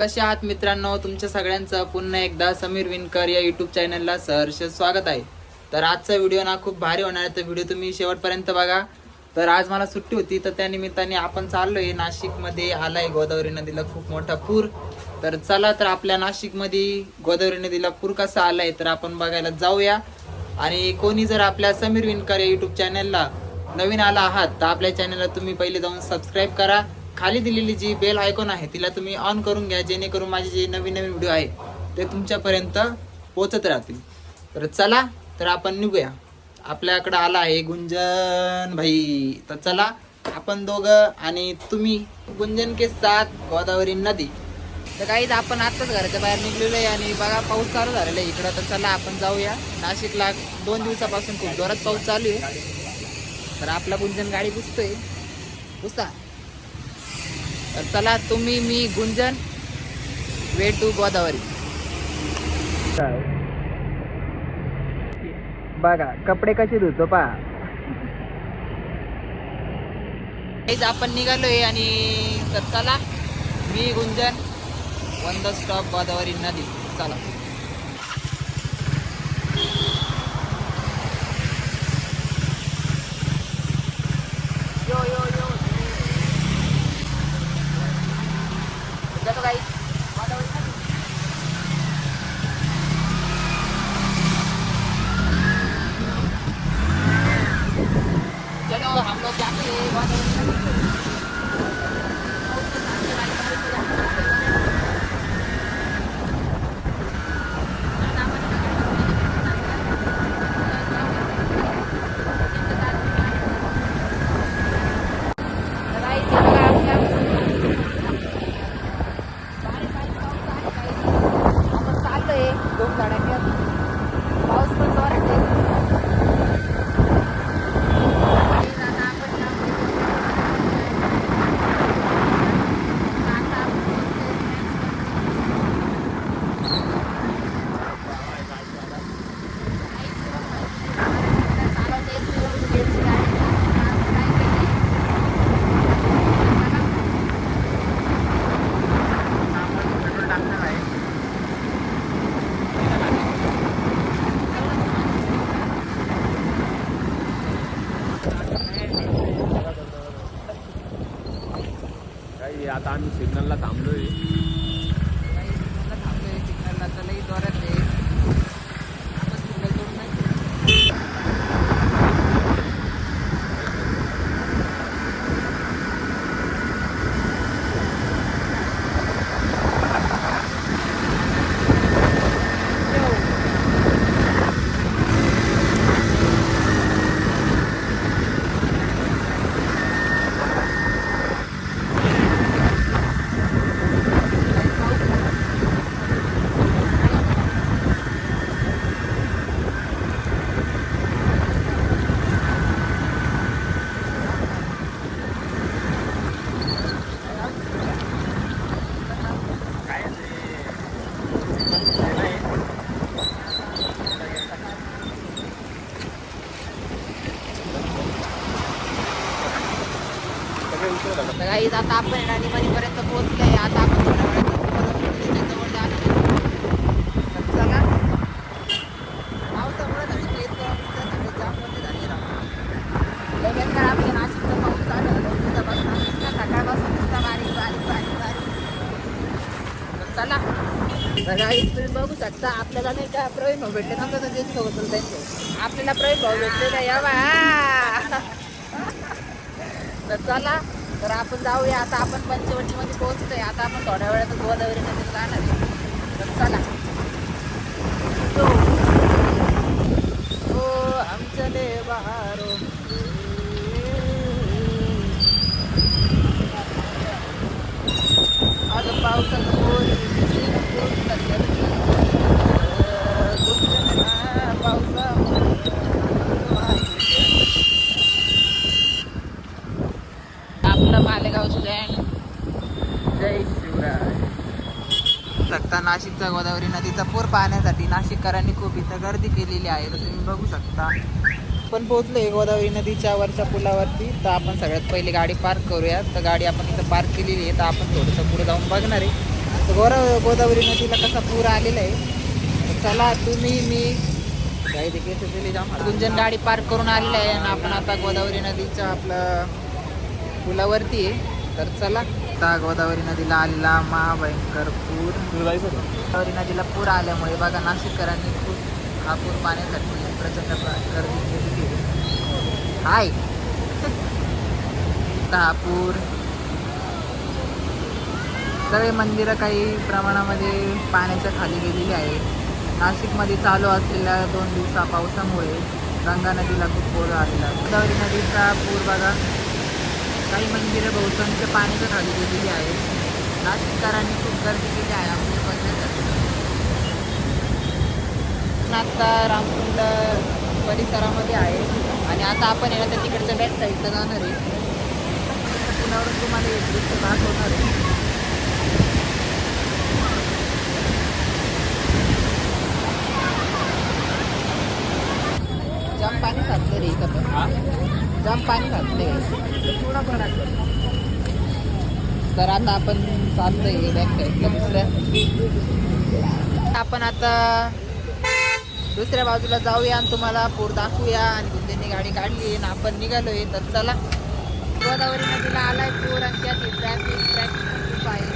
कसे आहात मित्रांनो? तुमच्या सगळ्यांचं पुन्हा एकदा समीर विनकर या युट्यूब चॅनलला सहर्ष स्वागत आहे. तर आजचा व्हिडिओ ना खूप भारी होणार आहे. तर व्हिडिओ तुम्ही शेवटपर्यंत बघा. तर आज मला सुट्टी होती तर त्या निमित्ताने आपण चाललोय नाशिकमध्ये आलाय गोदावरी नदीला खूप मोठा पूर. तर चला तर आपल्या नाशिकमध्ये गोदावरी नदीला पूर कसा आलाय तर आपण बघायला जाऊया. आणि कोणी जर आपल्या समीर विनकर या युट्यूब चॅनलला नवीन आला आहात तर आपल्या चॅनलला तुम्ही पहिले जाऊन सबस्क्राईब करा. खाली दिलेली जी बेल आयकॉन आहे तिला तुम्ही ऑन करून घ्या जेणेकरून माझे जे नवीन नवीन व्हिडिओ आहे ते तुमच्यापर्यंत पोचत राहतील. तर चला तर आपण निघूया. आपल्याकडं आला आहे गुंजन भाई. तर चला आपण दोघं आणि तुम्ही गुंजन के साथ गोदावरी नदी. तर काहीच आपण आत्ताच घराच्या बाहेर निघलेलो आहे आणि बघा पाऊस चालू झालेला आहे. इकडं तर चला आपण जाऊया. नाशिकला दोन दिवसापासून खूप जोरात पाऊस चालू आहे. तर आपला गुंजन गाडी पुसतोय. पुसता तर चला तुम्ही मी गुंजन वे टू गोदावरी. बघा कपडे कसे धुतो पा आपण निघालोय आणि तर चला मी Gunjan one the stop Godavari नदी. चला यो यो यो चलो गाइस गोदावरी नदी चलो हम लोग जाते हैं गोदावरी नदी पाऊस पण जोरात आहे काही आता आम्ही सिग्नलला थांबलो आहे काही आता आपण राणीबाणीपर्यंत पोहोचले आता आपण थोड्या वेळात जवळ जाणार तर चला. पावसामुळे सगळी place सगळी जाम झाली नाशिकचा पाऊस दोन दिवसापासून सकाळपासून बारीक बारीक बारीक बारीक. चला. तर तुम्ही बघू शकता आपल्याला नाही का प्रवीण भाऊ भेटले. ना तर होतं त्यांचे आपल्याला प्रवीण भाऊ भेटले नाही या बा. तर चला. तर आपण जाऊया आता आपण पंचवटीमध्ये पोहोचतोय आता आपण थोड्या वेळात गोदावरी नदीला जाणार आहे. तर चला यो. ओ हम चले बहारो आज पावसात पोरी भिजली नको तसली. अं, गुंजन पावसामुळे आपलं मालेगाव स्टँड जय शिवराय शकता नाशिकचा गोदावरी पाहण्यासाठी नाशिककरांनी खूप इथं गर्दी केलेली आहे तर तुम्ही बघू शकता. आपण पोहोचलोय गोदावरी नदीच्या वरच्या पुलावरती. तर आपण सगळ्यात पहिले गाडी पार्क करूया. तर गाडी आपण इथं पार्क केलेली आहे तर आपण थोडंसं पुढे जाऊन बघणार आहे. तर गोरा गोदावरी नदीला कसा पूर आलेला आहे चला तुम्ही मी. काही देखील सुचलेली गुंजन गाडी पार्क करून आलेली आहे आणि आपण आता गोदावरी नदीच्या आपलं पुलावरती आहे. तर चला. आता गोदावरी नदीला आलेला महाभयंकर पूर गोदावरी नदीला पूर आल्यामुळे बघा नाशिककरांनी खूप हा पूर पाण्यासाठी प्रचंड गर्दी केली हाय. पूर सगळे मंदिरं काही प्रमाणामध्ये पाण्याच्या खाली गेलेली आहे नाशिकमध्ये चालू असलेल्या दोन दिवसा पावसामुळे गंगा नदीला खूप पूर आलेला आहे. गोदावरी नदीचा पूर बघा काही मंदिरं बहुतांश पाण्याच्या खाली गेलेली आहे. नाशिककरांनी खूप गर्दी केली आहे आपली बघण्यासाठी आता रामकुंड परिसरामध्ये आहे. आणि आता आपण येणार तर तिकडच्या बॅक साईडला जाणार आहे. पुण्यावरून तुम्हाला एक दृश्य होणार आहे जाम पाणी साचलं जाम पाणी तर आता आपण चालतोय बॅक साईडला दुसऱ्या. आपण आता दुसऱ्या बाजूला जाऊया आणि तुम्हाला पूर दाखवूया आणि गुंजेंनी गाडी काढली आणि आपण निघालोय. तर चला. गोदावरी नदीला आलाय पूर आणि त्यात ट्रॅफिक ट्रॅफिक खूप आहे.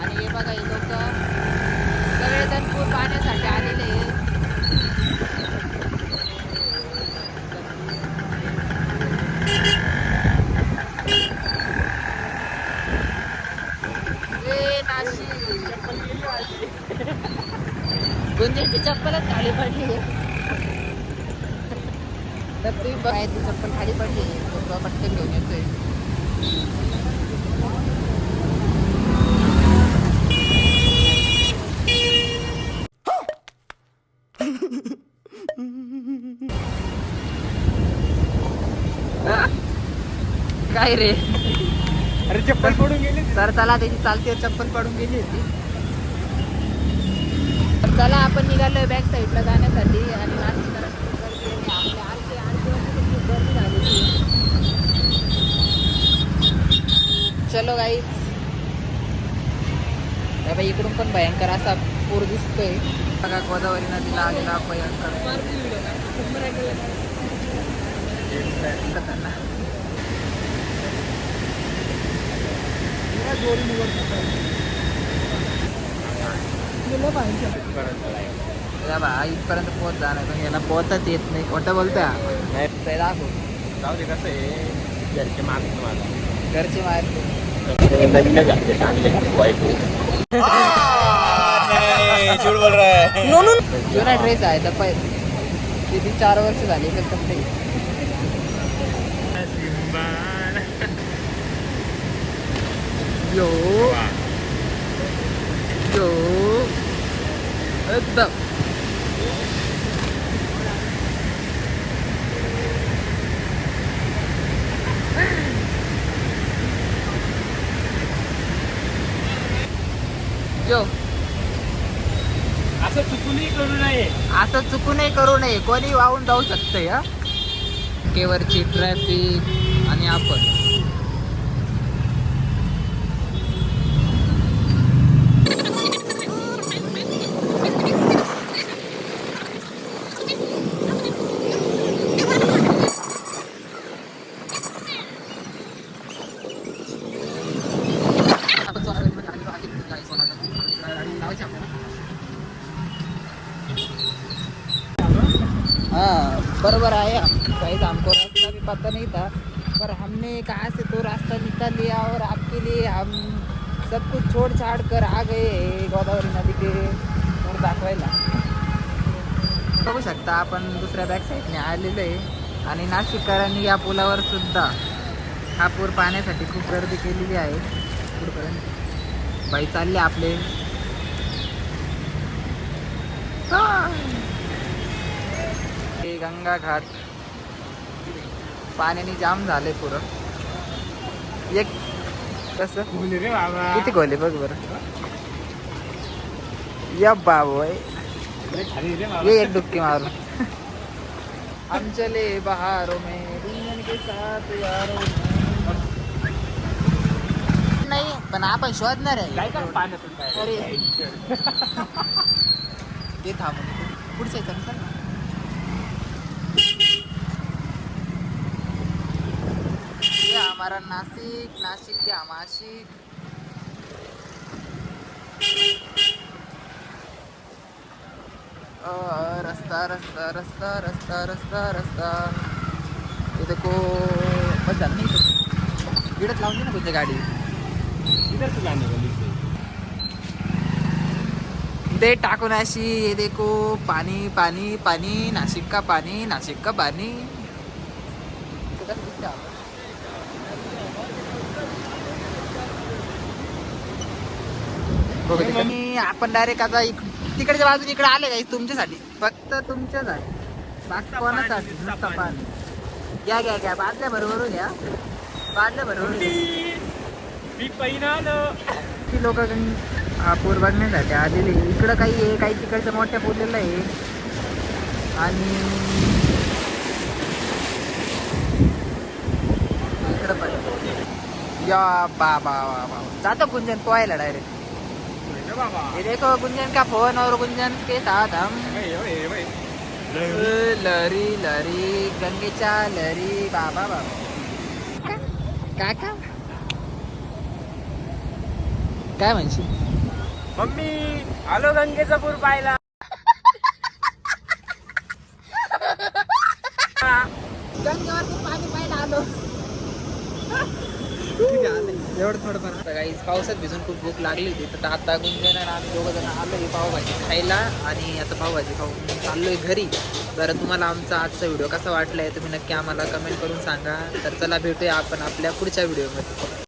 आणि हे बघा हे लोक सगळेजण पूर पाहण्यासाठी आलेले आहे ए, नाशिक. गुंजेची चप्पलच खाली पडली. ती चप्पल खाली पडली. पटकन घेऊन येतोय. काय रे? अरे चप्पल पडून गेली. तर चला त्याची चालते चप्पल पडून गेली होती. चला आपण निघालोय बॅक साईडला जाण्यासाठी आणि. आपल्या आरती गर्दी आहे. चलो गाई बाई इकडून पण भयंकर असा पूर दिसतोय. बघा गोदावरी नदीला आलेला भयंकर. या बा इथपर्यंत पोहोच जाणार पण याला पोहताच येत नाही. खोटं बोलतोय? हा. ते दाखव. जाऊ दे कसं आहे? घरचे मागत मला घरचे है जुना ड्रेस आहे तर पै किती चार वर्ष झाली तर फक्त यो यो. एकदम. यो. असं चुकूनही करू नये. असं चुकूनही करू नये. कोणी वाहून जाऊ शकतंय हा? केवरची ट्रॅफिक आणि आपण. बरोबर आहे. हम शायद हमको रास्ता भी पता नहीं था पर हमने कहाँ से तो रास्ता निकाल लिया और आपके लिए हम सब कुछ छोड़ छाड़ कर आ गए गोदावरी नदी के पूर दाखवायला. बघू शकता आपण दुसऱ्या बॅक साईडने आलेलो आहे. आणि नाशिककरांनी या पुलावर सुद्धा हा पूर पाहण्यासाठी खूप गर्दी केलेली आहे. पुढपर्यंत. बाई चालले आपले. हे गंगा घाट पाण्याने जाम झाले पुरं. एक कसं? किती खोले बघ बरं. या बाबोय ये एक डुबकी मारून. हम चले बहारों में दुल्हन के साथ यारों में. नाही पण आपण शोधणार आहे. अरे. ते थांबून. पुढचे चल चल ना. ये हमारा नासिक नासिक के हम आशिक अ, रस्ता रस्ता रस्ता रस्ता रस्ता रस्ता। ये देखो बस झालं नाही इकडंच लावून दे ना तुझ्या गाडी। ते टाकून अशी ये देखो पाणी पाणी पाणी नाशिक का पाणी नाशिक का पाणी दिसतं बघू आपण डायरेक्ट आता इक- तिकडच्या बाजून इकडे आले काही तुमच्यासाठी? फक्त तुमच्यासाठी बाकी कोणासाठी नुसतं पाणी. घ्या घ्या घ्या. बादल्या बरोबर घ्या. बादल्या बरोबर ती लोक पूर बघण्यासाठी आलेली. इकडं काही आहे काही तिकडच्या मोठ्या पूरलेलं आहे. आणि इकडं पण. या बा बा बा बा जातो गुंजन पोहायला डायरेक्ट ये देखो गुंजन का फोन और गुंजन के साथ हम। लरी लरी गंगेच्या लरी बाबा बाबा। काका काय म्हणशील? मम्मी आलो गंगेचा पूर पाहिला एवढं थोडंफार काही पावसात भिजून खूप भूक लागली होती. तर आता गुंजन आणि आम्ही दोघं जण आलो ही पावभाजी खायला आणि आता पावभाजी खाऊन आहे घरी. तर तुम्हाला आमचा आजचा व्हिडिओ कसा वाटला आहे तुम्ही नक्की आम्हाला कमेंट करून सांगा. तर चला भेटूया आपण आपल्या पुढच्या व्हिडिओमध्ये.